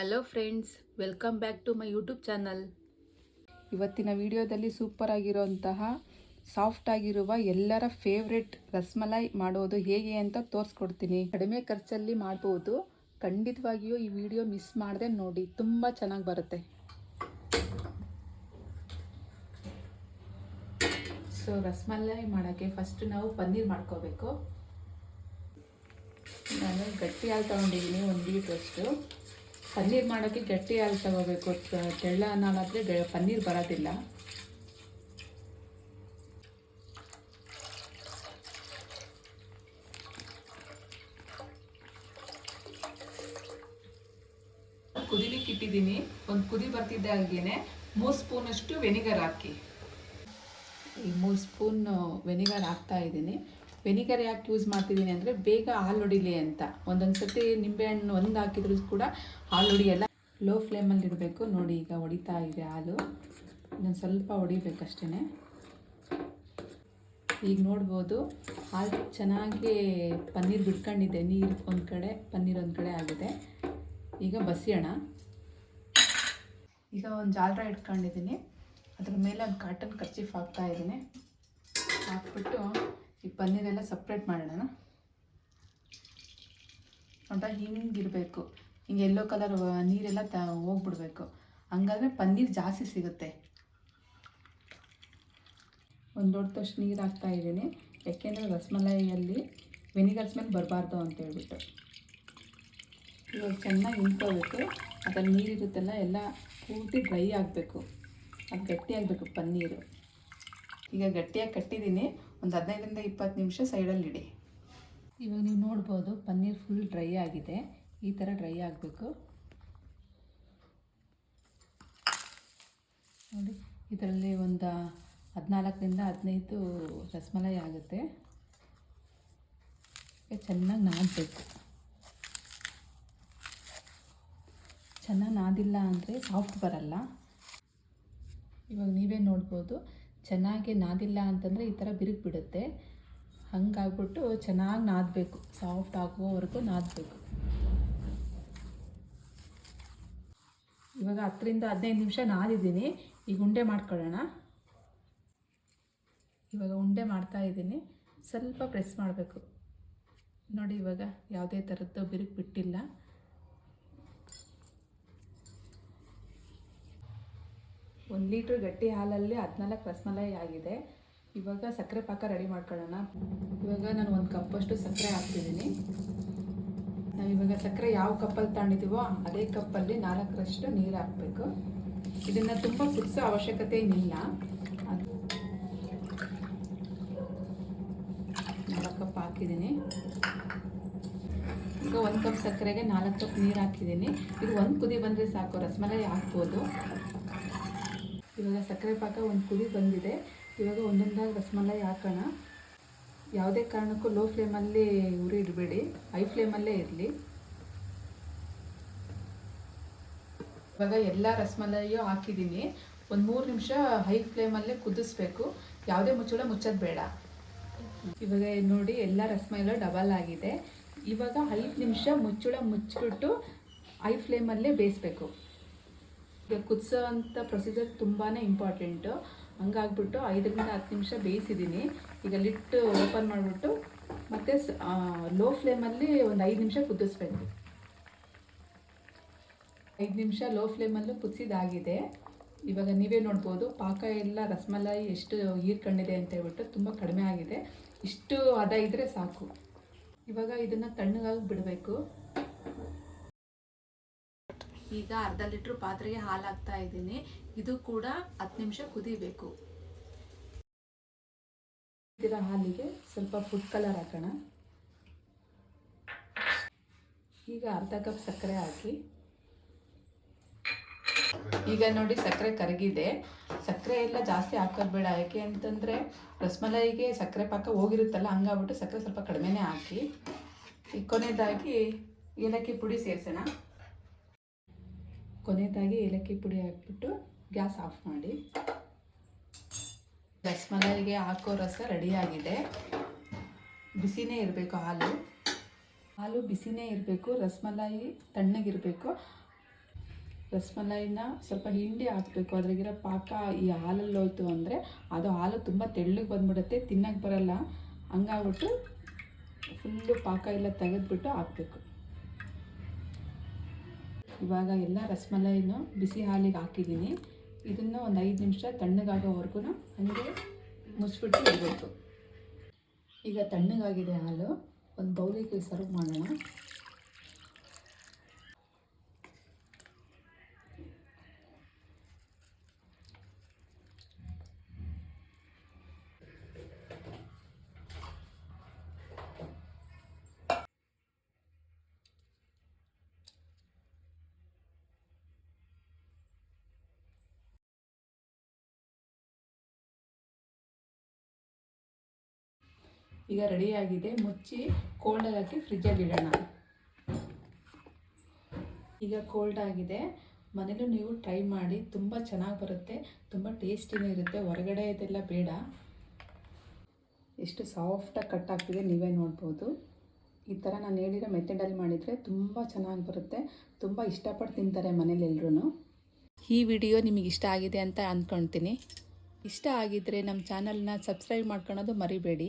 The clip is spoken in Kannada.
Hello friends welcome back to my YouTube channel ಇವತ್ತಿನ ವಿಡಿಯೋದಲ್ಲಿ ಸೂಪರ್ ಆಗಿರುವಂತಹ ಸಾಫ್ಟ್ ಆಗಿರುವ ಎಲ್ಲರ ಫೇವ್ರೆಟ್ ರಸ್ಮಲೈ ಮಾಡೋದು ಹೇಗೆ ಅಂತ ತೋರಿಸ್ಕೊಡ್ತೀನಿ. ಕಡಿಮೆ ಖರ್ಚಲ್ಲಿ ಮಾಡ್ಬೋದು. ಖಂಡಿತವಾಗಿಯೂ ಈ ವಿಡಿಯೋ ಮಿಸ್ ಮಾಡದೆ ನೋಡಿ, ತುಂಬ ಚೆನ್ನಾಗಿ ಬರುತ್ತೆ. ಸೊ ರಸ್ಮಲೈ ಮಾಡೋಕ್ಕೆ ಫಸ್ಟ್ ನಾವು ಪನ್ನೀರ್ ಮಾಡ್ಕೋಬೇಕು. ನಾನು ಗಟ್ಟಿ ಹಾಲು ತೊಗೊಂಡಿದ್ದೀನಿ, ಒಂದು ಲೀಟ್ರಷ್ಟು. ಪನ್ನೀರ್ ಮಾಡೋಕ್ಕೆ ಗಟ್ಟಿ ಹಾಲು ತಗೋಬೇಕು. ತೆಳ್ಳ ಹಾಲಾದರೆ ಪನ್ನೀರ್ ಬರೋದಿಲ್ಲ. ಕುದಿಲಿಕ್ಕೆ ಇಟ್ಟಿದ್ದೀನಿ. ಒಂದು ಕುದಿ ಬರ್ತಿದ್ದಾಗೇನೆ ಮೂರು ಸ್ಪೂನಷ್ಟು ವೆನಿಗರ್ ಹಾಕಿ. ಈ ಮೂರು ಸ್ಪೂನ್ ವೆನಿಗರ್ ಹಾಕ್ತಾ ಇದ್ದೀನಿ. ವೆನಿಗರ್ ಯಾಕೆ ಯೂಸ್ ಮಾಡ್ತಿದ್ದೀನಿ ಅಂದರೆ ಬೇಗ ಹಾಲು ಹೊಡಿಲಿ ಅಂತ. ಒಂದೊಂದು ಸತಿ ನಿಂಬೆಹಣ್ಣು ಒಂದು ಹಾಕಿದ್ರು ಕೂಡ ಹಾಲು ಹೊಡಿಯಲ್ಲ ಲೋ ಫ್ಲೇಮಲ್ಲಿ ಇಡಬೇಕು. ನೋಡಿ, ಈಗ ಹೊಡಿತಾ ಇದೆ ಹಾಲು. ಇನ್ನೊಂದು ಸ್ವಲ್ಪ ಹೊಡಿಬೇಕಷ್ಟೇ ಈಗ ನೋಡ್ಬೋದು, ಹಾಲು ಚೆನ್ನಾಗಿ ಪನ್ನೀರ್ ಬಿಟ್ಕೊಂಡಿದೆ ನೀರು ಒಂದು ಕಡೆ, ಪನ್ನೀರ್ ಒಂದು ಕಡೆ ಆಗಿದೆ. ಈಗ ಬಸಿಯೋಣ. ಈಗ ಒಂದು ಜಾಲ್ರ ಇಟ್ಕೊಂಡಿದ್ದೀನಿ ಅದ್ರ ಮೇಲೆ ಒಂದು ಕಾಟನ್ ಕರ್ಚೀಫ್ ಹಾಕ್ತಾ ಇದ್ದೀನಿ. ಹಾಕ್ಬಿಟ್ಟು ಈ ಪನ್ನೀರೆಲ್ಲ ಸಪ್ರೇಟ್ ಮಾಡೋಣ. ಅಂತ ಹಿಂಗಿರಬೇಕು. ಹಿಂಗೆ ಎಲ್ಲೋ ಕಲರ್ ನೀರೆಲ್ಲ ತ, ಹೋಗ್ಬಿಡ್ಬೇಕು. ಹಂಗಾದ್ರೆ ಪನ್ನೀರ್ ಜಾಸ್ತಿ ಸಿಗುತ್ತೆ. ಒಂದು ದೊಡ್ಡದಷ್ಟು ನೀರು ಹಾಕ್ತಾ ಇದ್ದೀನಿ. ಯಾಕೆಂದರೆ ರಸಮಲೈಯಲ್ಲಿ ವೆನಿಗರ್ ಸ್ಮೆಲ್ ಬರಬಾರ್ದು ಅಂತ ಹೇಳ್ಬಿಟ್ಟು. ಇವಾಗ ಚೆನ್ನಾಗಿ ಹಿಂಡ್ಕೋಬೇಕು ಅದ್ರಲ್ಲಿ ನೀರಿರುತ್ತಲ್ಲ, ಎಲ್ಲ ಪೂರ್ತಿ ಡ್ರೈ ಆಗಬೇಕು. ಅದು ಗಟ್ಟಿಯಾಗಬೇಕು ಪನ್ನೀರು. ಈಗ ಗಟ್ಟಿಯಾಗಿ ಕಟ್ಟಿದ್ದೀನಿ. ಒಂದು ಹದಿನೈದರಿಂದ ಇಪ್ಪತ್ತು ನಿಮಿಷ ಸೈಡಲ್ಲಿ ಇಡಿ. ಇವಾಗ ನೀವು ನೋಡ್ಬೋದು, ಪನ್ನೀರ್ ಫುಲ್ ಡ್ರೈ ಆಗಿದೆ. ಈ ಥರ ಡ್ರೈ ಆಗಬೇಕು. ನೋಡಿ ಇದರಲ್ಲಿ ಒಂದು ಹದಿನಾಲ್ಕರಿಂದ ಹದಿನೈದು ರಸಮಲೈ ಆಗುತ್ತೆ. ಚೆನ್ನಾಗಿ ನಾದಬೇಕು. ಚೆನ್ನಾಗಿ ನಾದಿಲ್ಲ ಅಂದರೆ ಸಾಫ್ಟ್ ಬರಲ್ಲ. ಇವಾಗ ನೀವೇ ನೋಡ್ಬೋದು. ಚೆನ್ನಾಗಿ ನಾದಿಲ್ಲ ಅಂತಂದರೆ ಈ ಥರ ಬಿರುಕು ಬಿಡುತ್ತೆ ಹಂಗಾಗ್ಬಿಟ್ಟು ಚೆನ್ನಾಗಿ ನಾದಬೇಕು. ಸಾಫ್ಟ್ ಆಗುವವರೆಗೂ ನಾದಬೇಕು. ಇವಾಗ ಹತ್ತರಿಂದ ಹದಿನೈದು ನಿಮಿಷ ನಾದಿದ್ದೀನಿ. ಈಗ ಉಂಡೆ ಮಾಡ್ಕೊಳ್ಳೋಣ. ಇವಾಗ ಉಂಡೆ ಮಾಡ್ತಾ ಇದ್ದೀನಿ. ಸ್ವಲ್ಪ ಪ್ರೆಸ್ ಮಾಡಬೇಕು. ನೋಡಿ ಇವಾಗ ಯಾವುದೇ ಥರದ್ದು ಬಿರುಕು ಬಿಟ್ಟಿಲ್ಲ ಒಂದು ಲೀಟ್ರ್ ಗಟ್ಟಿ ಹಾಲಲ್ಲಿ ಹದಿನಾಲ್ಕು ರಸಮಲೈ ಆಗಿದೆ. ಇವಾಗ ಸಕ್ಕರೆ ಪಾಕ ರೆಡಿ ಮಾಡ್ಕೊಳ್ಳೋಣ. ಇವಾಗ ನಾನು ಒಂದು ಕಪ್ಪಷ್ಟು ಸಕ್ಕರೆ ಹಾಕ್ತಿದ್ದೀನಿ. ಇವಾಗ ಸಕ್ಕರೆ ಯಾವ ಕಪ್ಪಲ್ಲಿ ತಗೊಂಡಿದ್ದೀವೋ ಅದೇ ಕಪ್ಪಲ್ಲಿ ನಾಲ್ಕರಷ್ಟು ನೀರು ಹಾಕಬೇಕು. ಇದನ್ನು ತುಂಬ ಕುದಿಸೋ ಅವಶ್ಯಕತೆ ಅದು ನಾಲ್ಕು ಕಪ್ ಹಾಕಿದ್ದೀನಿ. ಈಗ ಒಂದು ಕಪ್ ಸಕ್ಕರೆಗೆ ನಾಲ್ಕು ಕಪ್ ನೀರು ಹಾಕಿದ್ದೀನಿ. ಇದು ಒಂದು ಕುದಿ ಬಂದರೆ ಸಾಕು ರಸಮಲೈ ಹಾಕ್ಬೋದು. ಇವಾಗ ಸಕ್ಕರೆ ಪಾಕ ಒಂದು ಕುದಿ ಬಂದಿದೆ. ಇವಾಗ ಒಂದೊಂದಾಗಿ ರಸಮಲೈ ಹಾಕೋಣ. ಯಾವುದೇ ಕಾರಣಕ್ಕೂ ಲೋ ಫ್ಲೇಮಲ್ಲಿ ಉರಿ ಇಡಬೇಡಿ. ಹೈ ಫ್ಲೇಮಲ್ಲೇ ಇರಲಿ. ಇವಾಗ ಎಲ್ಲ ರಸಮಲಾಯು ಹಾಕಿದ್ದೀನಿ. ಒಂದು ಮೂರು ನಿಮಿಷ ಹೈ ಫ್ಲೇಮಲ್ಲೇ ಕುದಿಸ್ಬೇಕು. ಯಾವುದೇ ಮುಚ್ಚಳ ಮುಚ್ಚೋದು ಬೇಡ. ಇವಾಗ ನೋಡಿ ಎಲ್ಲ ರಸಮಲಾಯಿ ಡಬಲ್ ಆಗಿದೆ. ಇವಾಗ ಐದು ನಿಮಿಷ ಮುಚ್ಚಳ ಮುಚ್ಚಿಬಿಟ್ಟು ಹೈ ಫ್ಲೇಮಲ್ಲೇ ಬೇಯಿಸ್ಬೇಕು. ಕುದಿಸೋ ಅಂಥ ಪ್ರೊಸೀಜರ್ ತುಂಬಾ ಇಂಪಾರ್ಟೆಂಟು ಹಂಗಾಗ್ಬಿಟ್ಟು ಐದರಿಂದ ಹತ್ತು ನಿಮಿಷ ಬೇಯಿಸಿದ್ದೀನಿ ಈಗ ಲಿಟ್ಟು ಓಪನ್ ಮಾಡಿಬಿಟ್ಟು ಮತ್ತು ಲೋ ಫ್ಲೇಮಲ್ಲಿ ಒಂದು ಐದು ನಿಮಿಷ ಕುದಿಸ್ಬೇಕು ಐದು ನಿಮಿಷ ಲೋ ಫ್ಲೇಮಲ್ಲೂ ಕುದಿಸಿದಾಗಿದೆ ಇವಾಗ ನೀವೇ ನೋಡ್ಬೋದು ಪಾಕ ಎಲ್ಲ ರಸಮಲಾಯಿ ಎಷ್ಟು ಹೀರ್ಕೊಂಡಿದೆ ಅಂತ ಹೇಳ್ಬಿಟ್ಟು ತುಂಬ ಕಡಿಮೆ ಆಗಿದೆ ಇಷ್ಟು ಹದ ಇದ್ದರೆ ಸಾಕು ಇವಾಗ ಇದನ್ನು ತಣ್ಣಗಾಗಿ ಬಿಡಬೇಕು ಈಗ ಅರ್ಧ ಲೀಟ್ರ್ ಪಾತ್ರೆಗೆ ಹಾಲು ಹಾಕ್ತಾ ಇದ್ದೀನಿ. ಇದು ಕೂಡ ಹತ್ತು ನಿಮಿಷ ಕುದಿಬೇಕು. ಹಾಲಿಗೆ ಸ್ವಲ್ಪ ಫುಡ್ ಕಲರ್ ಹಾಕೋಣ. ಈಗ ಅರ್ಧ ಕಪ್ ಸಕ್ಕರೆ ಹಾಕಿ. ಈಗ ನೋಡಿ ಸಕ್ಕರೆ ಕರಗಿದೆ. ಸಕ್ಕರೆ ಎಲ್ಲ ಜಾಸ್ತಿ ಹಾಕೋದು ಬೇಡ. ಯಾಕೆ ಅಂತಂದರೆ ರಸಮಲೈಗೆ ಸಕ್ಕರೆ ಪಾಕ ಹೋಗಿರುತ್ತಲ್ಲ, ಹಂಗಾಗ್ಬಿಟ್ಟು ಸಕ್ಕರೆ ಸ್ವಲ್ಪ ಕಡಿಮೆನೇ ಹಾಕಿ. ಕೊನೆಯದಾಗಿ ಏಲಕ್ಕಿ ಪುಡಿ ಸೇರಿಸೋಣ. ಕೊನೆಯದಾಗಿ ಏಲಕ್ಕಿ ಪುಡಿ ಹಾಕ್ಬಿಟ್ಟು ಗ್ಯಾಸ್ ಆಫ್ ಮಾಡಿ. ರಸಮಲಾಯಿಗೆ ಹಾಕೋ ರಸ ರೆಡಿಯಾಗಿದೆ. ಬಿಸಿನೇ ಇರಬೇಕು ಹಾಲು. ಹಾಲು ಬಿಸಿನೇ ಇರಬೇಕು, ರಸಮಲಾಯಿ ತಣ್ಣಗಿರಬೇಕು. ರಸ್ಮಲಾಯಿನ ಸ್ವಲ್ಪ ಹಿಂಡಿ ಹಾಕಬೇಕು, ಅದ್ರಾಗಿರೋ ಪಾಕ ಈ ಹಾಲಲ್ಲಿ ಹೋಯ್ತು ಅಂದರೆ ಅದು ಹಾಲು ತುಂಬ ತೆಳ್ಳಗೆ ಬಂದ್ಬಿಡುತ್ತೆ ತಿನ್ನಕ್ಕೆ ಬರಲ್ಲ. ಹಂಗಾಗ್ಬಿಟ್ಟು ಫುಲ್ಲು ಪಾಕ ಎಲ್ಲ ತೆಗೆದ್ಬಿಟ್ಟು ಹಾಕಬೇಕು. ಇವಾಗ ಎಲ್ಲ ರಸಮಲೈನು ಬಿಸಿ ಹಾಲಿಗೆ ಹಾಕಿದ್ದೀನಿ. ಇದನ್ನು ಒಂದು ಐದು ನಿಮಿಷ ತಣ್ಣಗಾಗೋವರೆಗೂ ಹಾಗೆ ಮುಚ್ಚಿಬಿಟ್ಟು ಇಡಬೇಕು. ಈಗ ತಣ್ಣಗಾಗಿದೆ ಹಾಲು. ಒಂದು ಬೌಲಿಗೆ ಸರ್ವ್ ಮಾಡೋಣ. ಈಗ ರೆಡಿಯಾಗಿದೆ ಮುಚ್ಚಿ ಕೋಲ್ಡಲ್ಲಿ ಹಾಕಿ ಫ್ರಿಜ್ಜಲ್ಲಿ ಇಡೋಣ. ಈಗ ಕೋಲ್ಡ್ ಆಗಿದೆ. ಮನೇಲೂ ನೀವು ಟ್ರೈ ಮಾಡಿ. ತುಂಬ ಚೆನ್ನಾಗಿ ಬರುತ್ತೆ. ತುಂಬ ಟೇಸ್ಟಿನೂ ಇರುತ್ತೆ. ಹೊರಗಡೆ ಇದೆಲ್ಲ ಬೇಡ. ಎಷ್ಟು ಸಾಫ್ಟಾಗಿ ಕಟ್ ಆಗ್ತಿದೆ ನೀವೇ ನೋಡ್ಬೋದು. ಈ ಥರ ನಾನು ಹೇಳಿರೋ ಮೆಥಡಲ್ಲಿ ಮಾಡಿದರೆ ತುಂಬ ಚೆನ್ನಾಗಿ ಬರುತ್ತೆ. ತುಂಬ ಇಷ್ಟಪಟ್ಟು ತಿಂತಾರೆ ಮನೇಲಿ ಎಲ್ಲರೂ ಈ ವಿಡಿಯೋ ನಿಮಗೆ ಇಷ್ಟ ಆಗಿದೆ ಅಂತ ಅಂದ್ಕೊಳ್ತೀನಿ ಇಷ್ಟ ಆಗಿದ್ದರೆ ನಮ್ಮ ಚಾನಲ್ನ ಸಬ್ಸ್ಕ್ರೈಬ್ ಮಾಡ್ಕೊಳೋದು ಮರಿಬೇಡಿ.